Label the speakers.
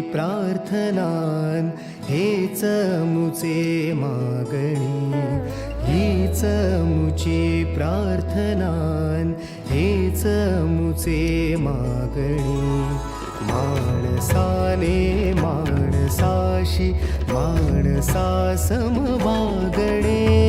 Speaker 1: प्रार्थनान हेच मुचे मागणी. हीच मुची प्रार्थनान हेच मुचे मागणी. माणसाने माणसाशी माणसा समवागणे